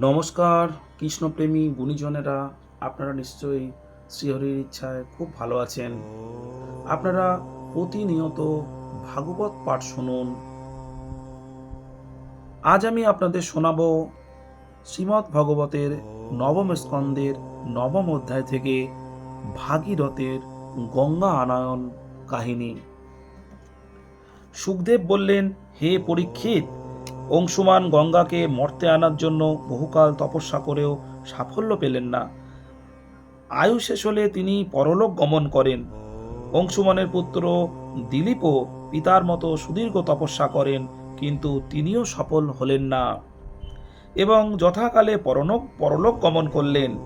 নমস্কার, কৃষ্ণপ্রেমী গুণীজনেরা। আপনারা নিশ্চয়ই শ্রীহরির ইচ্ছায় খুব ভালো আছেন। আপনারা প্রতিনিয়ত ভাগবত পাঠ শুনুন। আজ আমি আপনাদের শোনাব শ্রীমৎ ভগবতের নবম স্কন্দের নবম অধ্যায় থেকে ভাগীরথের গঙ্গা আনায়ন কাহিনী। সুখদেব বললেন, হে পরীক্ষিত! অংশুমান গঙ্গাকে মর্তে আনার জন্য বহুকাল তপস্যা করেও সাফল্য পেলেন না। আয়ু শেষ হলে তিনি পরলোক গমন করেন। অংশুমানের পুত্র দিলীপও পিতার মতো সুদীর্ঘ তপস্যা করেন, কিন্তু তিনিও সফল হলেন না। এবং যথাকালে পরলোক পরলোক গমন করলেন।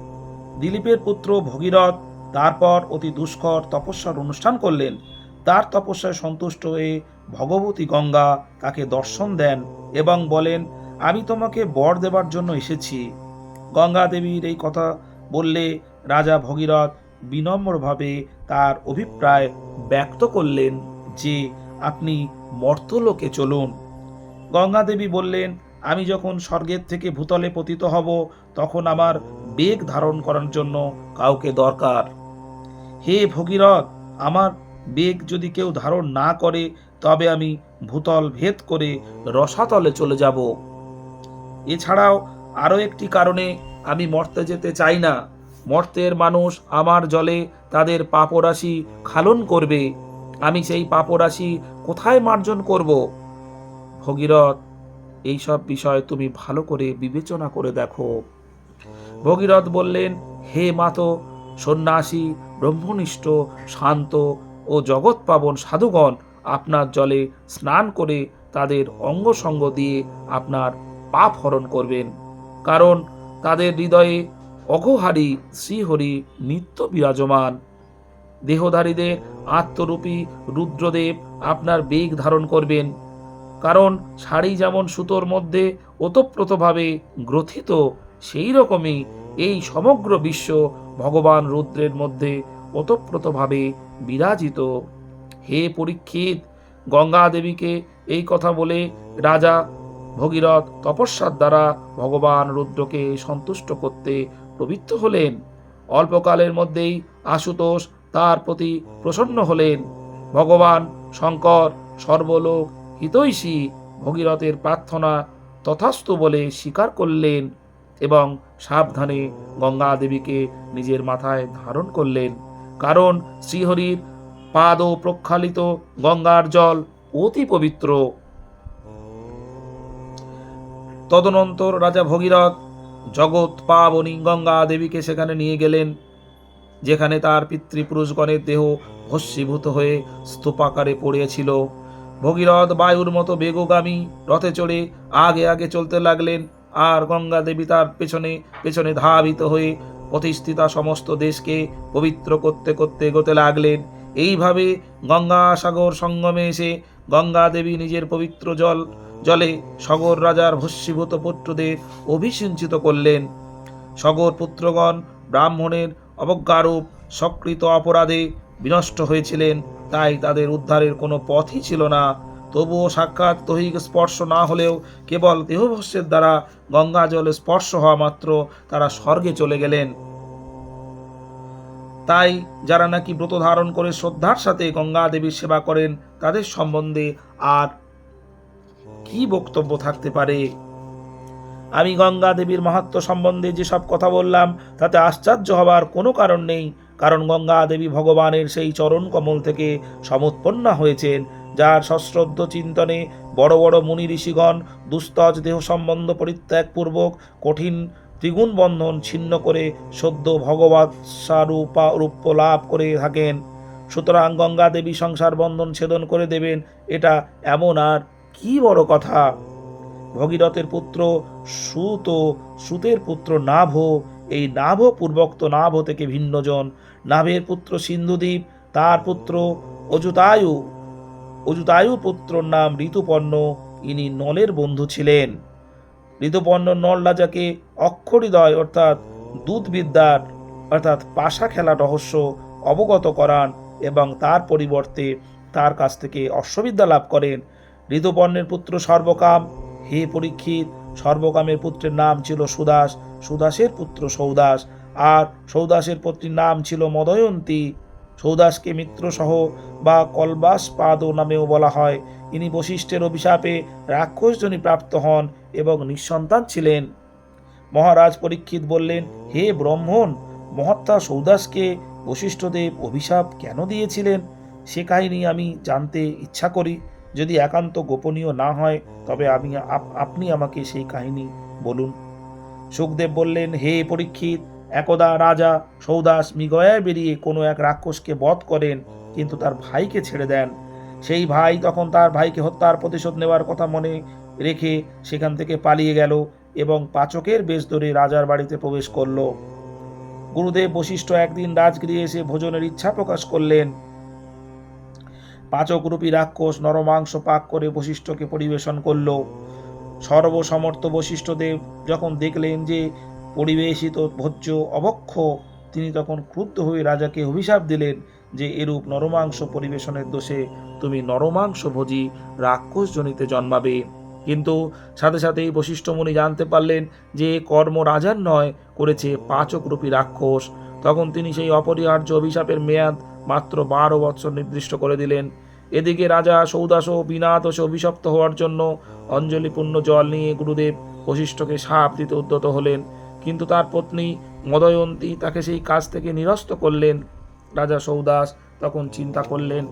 দিলীপের পুত্র ভগীরথ তারপর অতি দুষ্কর তপস্যার অনুষ্ঠান করলেন। তার তপস্যায় সন্তুষ্ট হয়ে ভগবতী গঙ্গা তাকে দর্শন দেন এবং বলেন, আমি তোমাকে বর দেবার জন্য এসেছি। গঙ্গা দেবীর এই কথা বললে রাজা ভগীরথ বিনম্রভাবে তার অভিপ্রায় ব্যক্ত করলেন যে, আপনি মর্তলোকে চলুন। গঙ্গা দেবী বললেন, আমি যখন স্বর্গের থেকে ভূতলে পতিত হব, তখন আমার বেগ ধারণ করার জন্য কাউকে দরকার। হে ভগীরথ, আমার বেগ যদি কেউ ধারণ না করে, তবে আমি ভূতল ভেদ করে রসাতলে চলে যাব। এছাড়াও আরও একটি কারণে আমি মর্তে যেতে চাই না। মর্তের মানুষ আমার জলে তাদের পাপরাশি খালন করবে। আমি সেই পাপরাশি কোথায় মার্জন করব? ভগীরথ, এইসব বিষয় তুমি ভালো করে বিবেচনা করে দেখো। ভগীরথ বললেন, হে মাতো, সন্ন্যাসী, ব্রহ্মনিষ্ঠ, শান্ত ও জগৎ পাবন সাধুগণ আপনার জলে স্নান করে তাদের অঙ্গ সঙ্গ দিয়ে আপনার পাপ হরণ করবেন। কারণ তাদের হৃদয়ে অঘহারী শ্রীহরি নিত্য বিরাজমান। দেহধারীদের আত্মরূপী রুদ্রদেব আপনার বেগ ধারণ করবেন। কারণ শাড়ি যেমন সুতোর মধ্যে ওতপ্রোতভাবে গ্রথিত সেই রকমই এই সমগ্র বিশ্ব ভগবান রুদ্রের মধ্যে ওতপ্রোতভাবে বিরাজিত। হে পরীক্ষিত গঙ্গা দেবীকে এই কথা বলে রাজা ভগীরথ তপস্যার দ্বারা ভগবান রুদ্রকে সন্তুষ্ট করতে প্রবৃত্ত হলেন। অল্পকালের মধ্যেই আশুতোষ তার প্রতি প্রসন্ন হলেন। ভগবান শঙ্কর সর্বলোক হিতৈষী ভগীরথের প্রার্থনা তথাস্তু বলে স্বীকার করলেন এবং সাবধানে গঙ্গা দেবীকে নিজের মাথায় ধারণ করলেন। কারণ শ্রীহরির পাদ প্রক্ষালিত গঙ্গার জল অতি পবিত্র। তদনন্তর রাজা ভগীরথ জগৎ পাবনী গঙ্গা দেবীকে সেখানে নিয়ে গেলেন, যেখানে তার পিতৃপুরুষগণের দেহ ভস্মীভূত হয়ে স্তূপাকারে পড়িয়েছিল ভগীরথ বায়ুর মতো বেগগামী রথে চড়ে আগে আগে চলতে লাগলেন, আর গঙ্গা দেবী তার পেছনে পেছনে ধাবিত হয়ে প্রতিষ্ঠিতা সমস্ত দেশকে পবিত্র করতে করতে এগোতে লাগলেন। এইভাবে গঙ্গা সাগর সঙ্গমে এসে গঙ্গা দেবী নিজের পবিত্র জল, জলে সগর রাজার ভস্মীভূত পুত্রদের অভিসিঞ্চিত করলেন। সগর পুত্রগণ ব্রাহ্মণের অবজ্ঞারূপ সকৃত অপরাধে বিনষ্ট হয়েছিলেন, তাই তাদের উদ্ধারের কোনো পথই ছিল না। তবুও সাক্ষাৎ দৈহিক স্পর্শ না হলেও কেবল দেহভস্যের দ্বারা গঙ্গা জলে স্পর্শ হওয়া মাত্র তারা স্বর্গে চলে গেলেন। তাই যারা নাকি ব্রত ধারণ করে শ্রদ্ধার সাথে গঙ্গা দেবীর সেবা করেন, তাদের সম্বন্ধে আর কি বক্তব্য থাকতে পারে? আমি গঙ্গা দেবীর মাহাত্ম সম্বন্ধে যেসব কথা বললাম, তাতে আশ্চর্য হবার কোনো কারণ নেই, কারণ গঙ্গা দেবী ভগবানের সেই চরণ কমল থেকে সমুৎপন্না হয়েছেন। যার সশ্রদ্ধ চিন্তনে বড় বড় মুনি ঋষিগণ দুস্তজ দেহ সম্বন্ধ পরিত্যাগপূর্বক কঠিন ত্রিগুণ বন্ধন ছিন্ন করে সদ্য ভগবৎ স্বরূপা রূপ লাভ করে থাকেন। সুতরাং গঙ্গা দেবী সংসার বন্ধন ছেদন করে দেবেন, এটা এমন আর কি বড় কথা? ভগীরথের পুত্র সুত, সুতের পুত্র নাভ, এই নাভ পূর্বক্ত নাভ থেকে ভিন্নজন। নাভের পুত্র সিন্ধুদ্বীপ তার পুত্র অযুতায়ু অযুতায়ু পুত্রর নাম ঋতুপর্ণ। ইনি নলের বন্ধু ছিলেন। ঋতুপর্ণ নল রাজাকে অক্ষরিদয় অর্থাৎ দুধবিদ্যার অর্থাৎ পাশা খেলা রহস্য অবগত করান এবং তার পরিবর্তে তার কাছ থেকে অশ্ববিদ্যা লাভ করেন। ঋতুপর্ণের পুত্র সর্বকাম। হে পরীক্ষিত, সর্বকামের পুত্রের নাম ছিল সুদাস। সুদাসের পুত্র সৌদাস। আর সৌদাসের পত্নীর নাম ছিল মদয়ন্তী। সৌদাসকে মিত্রসহ বা কলবাসপাদও নামেও বলা হয়। ইনি বশিষ্ঠের অভিশাপে রাক্ষসজনী প্রাপ্ত হন এবং নিঃসন্তান ছিলেন। মহারাজ পরীক্ষিত বললেন, হে ব্রহ্মণ, মহাত্মা সৌদাসকে বশিষ্ঠদেব অভিশাপ কেন দিয়েছিলেন? সে কাহিনী আমি জানতে ইচ্ছা করি। যদি একান্ত গোপনীয় না হয়, তবে আমি আপ- আপনি আমাকে সেই কাহিনী বলুন। সুখদেব বললেন, হে পরীক্ষিত একদা রাজা সৌদাস মৃগয়ায় বেরিয়ে কোনো এক রাক্ষসকে বধ করেন, কিন্তু তার ভাইকে ছেড়ে দেন। সেই ভাই তখন তার ভাইকে হত্যার প্রতিশোধ নেওয়ার কথা মনে রেখে সেখান থেকে পালিয়ে গেল এবং পাচকের বেশ ধরে রাজার বাড়িতে প্রবেশ করল। গুরুদেব বশিষ্ঠ একদিন রাজগৃহে এসে ভোজনের ইচ্ছা প্রকাশ করলেন। পাচকরূপী রাক্ষস নরমাংস পাক করে বশিষ্ঠকে পরিবেশন করল। সর্বসমর্থ বশিষ্ঠদেব যখন দেখলেন যে পরিবেশিত ভোজ্য অবক্ষ। তিনি তখন ক্রুদ্ধ হয়ে রাজাকে অভিশাপ দিলেন যে এরূপ নরমাংস পরিবেশনের দোষে তুমি নরমাংস ভোজি রাক্ষসজনিতে জন্মাবে। কিন্তু সাথে সাথেই বশিষ্ঠ মুনি জানতে পারলেন যে কর্ম রাজার নয়, করেছে পাচকরূপী রাক্ষস। তখন তিনি সেই অপরিহার্য অভিশাপের মেয়াদ মাত্র বারো বৎসর নির্দিষ্ট করে দিলেন। এদিকে রাজা সৌদাস বিনা দোষে অভিশপ্ত হওয়ার জন্য অঞ্জলিপূর্ণ জল নিয়ে গুরুদেব বশিষ্ঠকে সাপ দিতে উদ্যত হলেন। কিন্তু তার পত্নী মদয়ন্তী তাকে সেই কাজ থেকে নিরস্ত করলেন। রাজা সৌদাস তখন চিন্তা করলেন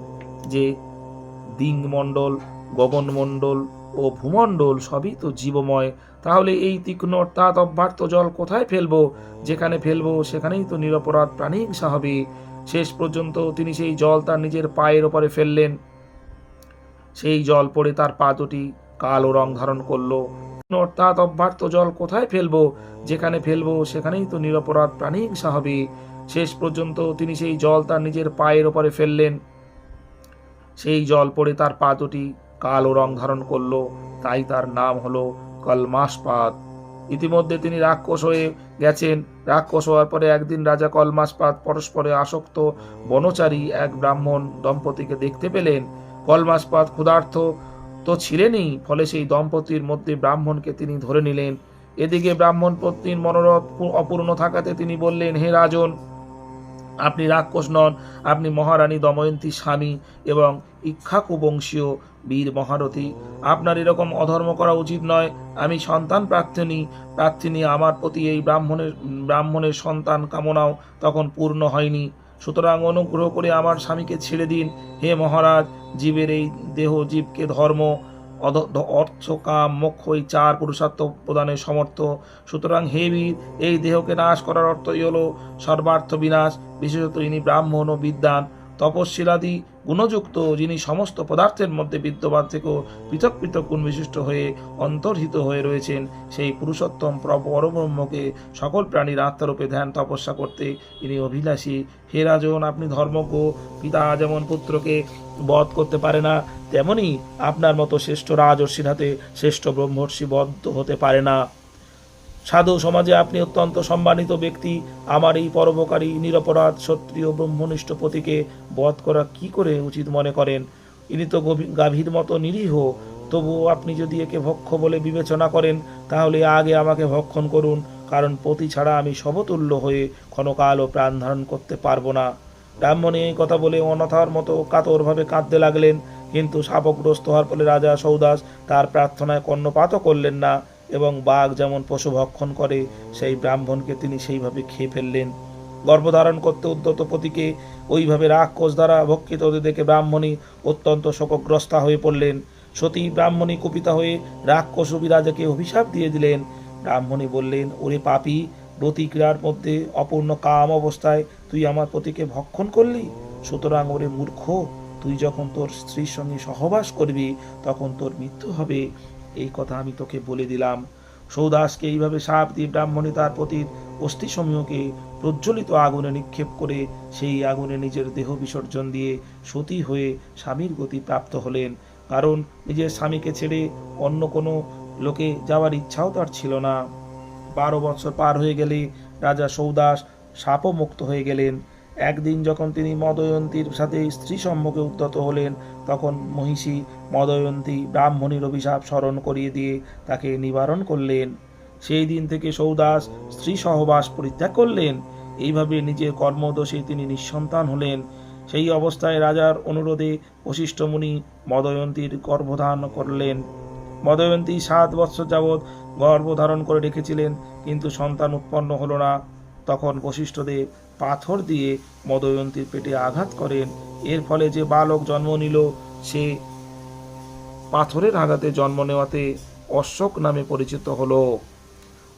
যে দিংমণ্ডল, গগনমণ্ডল ও ভূমণ্ডল সবই তো জীবময়। তাহলে এই তীক্ষ্ণ অর্থাৎ অভ্যার্থ জল কোথায় ফেলব? যেখানে ফেলব সেখানেই তো নিরপরাধ প্রাণী হিংসা হবে। শেষ পর্যন্ত তিনি সেই জল তার নিজের পায়ের ওপরে ফেললেন। সেই জল পড়ে তার পা দুটি কালো রং ধারণ করল। অর্থাৎ অভ্যার্থ জল কোথায় ফেলব? যেখানে ফেলব সেখানেই তো নিরপরাধ প্রাণী হিংসা হবে। শেষ পর্যন্ত তিনি সেই জল তার নিজের পায়ের ওপরে ফেললেন। সেই জল পড়ে তার পা দুটি কালো রং ধারণ করল। তাই তার নাম হলো কলমাসপাত। ইতিমধ্যে তিনি রাক্ষস হয়ে গেছেন। রাক্ষস হওয়ার পরে একদিন রাজা কলমাসপাত পরস্পরে আসক্ত বনচারী এক ব্রাহ্মণ দম্পতিকে দেখতে পেলেন। কলমাসপাত ক্ষুধার্থ তো ছিলেনই, ফলে সেই দম্পতির মধ্যে ব্রাহ্মণকে তিনি ধরে নিলেন। এদিকে ব্রাহ্মণ পত্নীর মনোরথ অপূর্ণ থাকাতে তিনি বললেন, হে রাজন, আপনি রাক্ষস নন, আপনি মহারানী দময়ন্তী স্বামী এবং ইক্ষাকু বংশীয় বীর মহারথী। আপনার এরকম অধর্ম করা উচিত নয়, আমি সন্তান প্রার্থনী, প্রার্থিনী আমার প্রতি এই ব্রাহ্মণের ব্রাহ্মণের সন্তান কামনাও তখন পূর্ণ হয়নি। সুতরাং অনুগ্রহ করে আমার স্বামীকে ছেড়ে দিন। হে মহারাজ, জীবের এই দেহ, জীবকে ধর্ম অর্থ, কাম, মোক্ষ এই চার পুরুষার্থ প্রদানের সমর্থ। সুতরাং হে বীর, এই দেহকে নাশ করার অর্থই হলো সর্বার্থ বিনাশ, বিশেষত ইনি ব্রাহ্মণ ও বিদ্যান তপশীলাদি গুণযুক্ত, যিনি সমস্ত পদার্থের মধ্যে বিদ্যমান থেকেও পৃথক পৃথক গুণ বিশিষ্ট হয়ে অন্তর্হিত হয়ে রয়েছেন, সেই পুরুষোত্তম প্র- পরব্রহ্মকে সকল প্রাণীর আত্মারূপে ধ্যান তপস্যা করতে ইনি অভিলাষী। হে রাজন, আপনি ধর্মজ্ঞ, পিতা যেমন পুত্রকে বধ করতে পারে না, তেমনি আপনার মতো শ্রেষ্ঠ রাজর্ষির হাতে শ্রেষ্ঠ ব্রহ্মর্ষি বদ্ধ হতে পারে না। সাধু সমাজে আপনি অত্যন্ত সম্মানিত ব্যক্তি। আমার এই পরোপকারী, নিরপরাধ ক্ষত্রিয় ব্রহ্মনিষ্ঠ পতিকে বধ করা কি করে উচিত মনে করেন? ইনি তো গাভীর মতো নিরীহ। তবুও আপনি যদি একে ভক্ষ বলে বিবেচনা করেন, তাহলে আগে আমাকে ভক্ষণ করুন, কারণ পতি ছাড়া আমি সমতুল্য হয়ে ক্ষণকালও প্রাণ ধারণ করতে পারব না। ব্রাহ্মণী এই কথা বলে অনথার মতো কাতরভাবে কাঁদতে লাগলেন, কিন্তু শাপগ্রস্ত হওয়ার ফলে রাজা সৌদাস তার প্রার্থনায় কর্ণপাতও করলেন না। এবং বাঘ যেমন পশু ভক্ষণ করে, সেই ব্রাহ্মণকে তিনি সেইভাবে খেয়ে ফেললেন। গর্ভধারণ করতে উদ্যত পতিকে ওইভাবে রাক্ষস দ্বারা ভক্ষিত হতে দেখে ব্রাহ্মণী অত্যন্ত শোকগ্রস্তা হয়ে পড়লেন। সতী ব্রাহ্মণী কুপিতা হয়ে রাক্ষস রাজাকে অভিশাপ দিয়ে দিলেন। ব্রাহ্মণী বললেন, ওরে পাপী প্রতিক্রিয়ার মধ্যে অপূর্ণ কাম অবস্থায় তুই আমার পতিকে ভক্ষণ করলি? সুতরাং ওরে মূর্খ, তুই যখন তোর স্ত্রীর সঙ্গে সহবাস করবি, তখন তোর মৃত্যু হবে। এই কথা আমি তোকে বলে দিলাম। সৌদাসকে এইভাবে সাপ দিয়ে ব্রাহ্মণী তার পতির অস্থিসমূহকে প্রজ্বলিত আগুনে নিক্ষেপ করে সেই আগুনে নিজের দেহ বিসর্জন দিয়ে সতী হয়ে স্বামীর গতি প্রাপ্ত হলেন। কারণ নিজের স্বামীকে ছেড়ে অন্য কোনো লোকে যাওয়ার ইচ্ছাও তার ছিল না। বারো বছর পার হয়ে গেলে রাজা সৌদাস সাপও মুক্ত হয়ে গেলেন। একদিন যখন তিনি মদয়ন্তীর সাথে স্ত্রী সম্মুখে উদ্যত হলেন, তখন মহিষী মদয়ন্তী ব্রাহ্মণীর অভিশাপ স্মরণ করিয়ে দিয়ে তাকে নিবারণ করলেন। সেই দিন থেকে সৌদাস স্ত্রী সহবাস পরিত্যাগ করলেন। এইভাবে নিজের কর্মদোষে তিনি নিঃসন্তান হলেন। সেই অবস্থায় রাজার অনুরোধে বশিষ্ঠ মুনি মদয়ন্তীর গর্ভধান করলেন। মদয়ন্তী সাত বৎসর যাবৎ গর্ভধারণ করে রেখেছিলেন, কিন্তু সন্তান উৎপন্ন হল না। তখন বশিষ্ঠদেব পাথর দিয়ে মদয়ন্তীর পেটে আঘাত করেন। এর ফলে যে বালক জন্ম নিল, সে পাথরের আঘাতে জন্ম নেওয়াতে অশোক নামে পরিচিত হলো।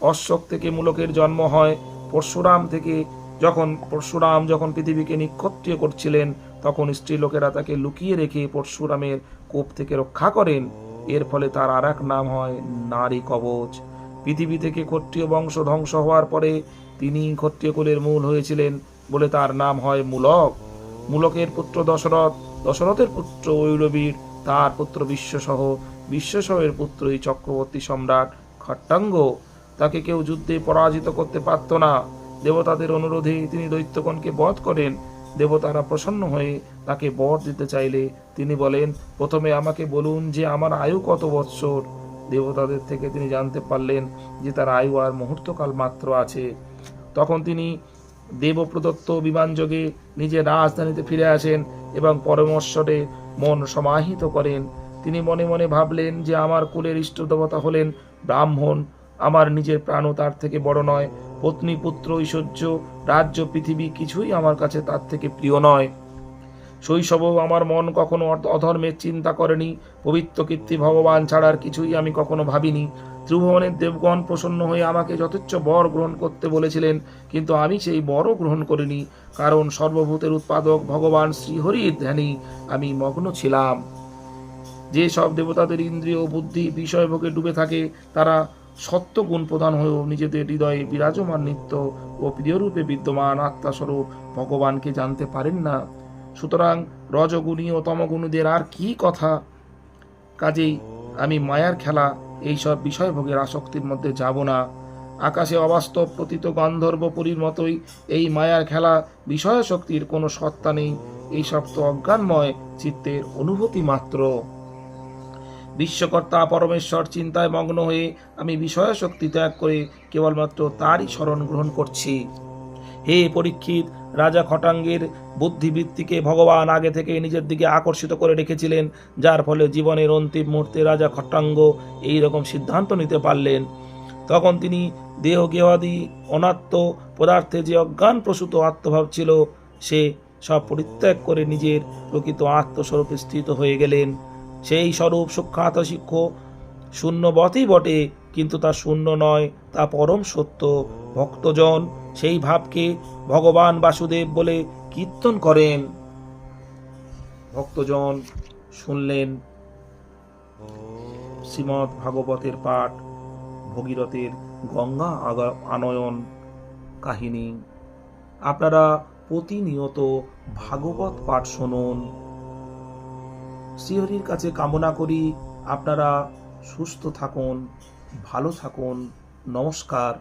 অশোক থেকে মূলকের জন্ম হয় পরশুরাম থেকে। যখন পরশুরাম যখন পৃথিবীকে নিক্ষত্রিয় করছিলেন, তখন স্ত্রী লোকেরা তাকে লুকিয়ে রেখে পরশুরামের কোপ থেকে রক্ষা করেন। এর ফলে তার আর নাম হয় নারী কবচ। পৃথিবী থেকে ক্ষত্রিয় বংশ ধ্বংস হওয়ার পরে তিনি ক্ষত্রিয় কুলের মূল হয়েছিলেন বলে তার নাম হয় মূলক। মূলকের পুত্র দশরথ, দশরথের পুত্র ঐরবীর, তার পুত্র বিশ্বসহ, বিশ্বসহের পুত্র এই চক্রবর্তী সম্রাট খট্টাঙ্গ। তাকে কেউ যুদ্ধে পরাজিত করতে পারত না। দেবতাদের অনুরোধে তিনি দৈত্যগণকে বধ করেন। দেবতারা প্রসন্ন হয়ে তাকে বর দিতে চাইলে তিনি বলেন, প্রথমে আমাকে বলুন যে আমার আয়ু কত বৎসর? দেবতাদের থেকে তিনি জানতে পারলেন যে তার আয়ু আর মুহূর্তকাল মাত্র আছে। তখন তিনি দেবপ্রদত্ত বিমানযোগে নিজের রাজধানীতে ফিরে আসেন এবং পরমেশ্বরে মন সমাহিত করেন। তিনি মনে মনে ভাবলেন যে আমার কুলের ইষ্ট দেবতা হলেন ব্রাহ্মণ। আমার নিজের প্রাণও তার থেকে বড় নয়। পত্নী পুত্র ঐশ্বর্য রাজ্য পৃথিবী কিছুই আমার কাছে তার থেকে প্রিয় নয়। শৈশবেও আমার মন কখনো অধ- অধর্মের চিন্তা করেনি। পবিত্র কীর্তি ভগবান ছাড়ার কিছুই আমি কখনো ভাবিনি। ত্রিভুবনের দেবগণ প্রসন্ন হয়ে আমাকে যথেচ্ছ বর গ্রহণ করতে বলেছিলেন, কিন্তু আমি সেই বরও গ্রহণ করিনি, কারণ সর্বভূতের উৎপাদক ভগবান শ্রীহরির ধ্যানে আমি মগ্ন ছিলাম। যে সব দেবতাদের ইন্দ্রিয় বুদ্ধি বিষয়ভোগে ডুবে থাকে, তারা সত্যগুণ প্রধান হয়েও নিজেদের হৃদয়ে বিরাজমান নিত্য ও প্রিয়রূপে বিদ্যমান আত্মাস্বরূপ ভগবানকে জানতে পারেন না। সুতরাং রজগুণী ও তমগুণীদের আর কি কথা? কাজেই আমি মায়ার খেলা এইসব বিষয়ভোগের আসক্তির মধ্যে যাব না। আকাশে অবাস্তব পতিত গন্ধর্বপুরীর মতোই এই মায়ার খেলা বিষয় শক্তির কোনো সত্তা নেই। এইসব তো অজ্ঞানময় চিত্তের অনুভূতি মাত্র। বিশ্বকর্তা পরমেশ্বর চিন্তায় মগ্ন হয়ে আমি বিষয় শক্তি ত্যাগ করে কেবলমাত্র তারই শরণ গ্রহণ করছি। হে পরীক্ষিত, রাজা খটাঙ্গের বুদ্ধিবৃত্তিকে ভগবান আগে থেকে নিজের দিকে আকর্ষিত করে রেখেছিলেন, যার ফলে জীবনের অন্তিম মুহূর্তে রাজা খটাঙ্গ এই রকম সিদ্ধান্ত নিতে পারলেন। তখন তিনি দেহ গেহাদি অনাত্ম পদার্থে যে অজ্ঞান প্রসূত আত্মভাব ছিল, সে সব পরিত্যাগ করে নিজের প্রকৃত আত্মস্বরূপে স্থিত হয়ে গেলেন। সেই স্বরূপ সুখ্যাত শিক্ষ শূন্যবতই বটে, কিন্তু তা শূন্য নয়, তা পরম সত্য। ভক্তজন সেই ভাবকে ভগবান বাসুদেব বলে কীর্তন করেন। ভক্তজন শুনলেন শ্রীমৎ ভাগবতের পাঠ, ভগীরথের গঙ্গা আনয়ন কাহিনী। আপনারা প্রতিনিয়ত ভাগবত পাঠ শুনুন। শ্রীহরির কাছে কামনা করি আপনারা সুস্থ থাকুন, ভালো থাকুন। নমস্কার।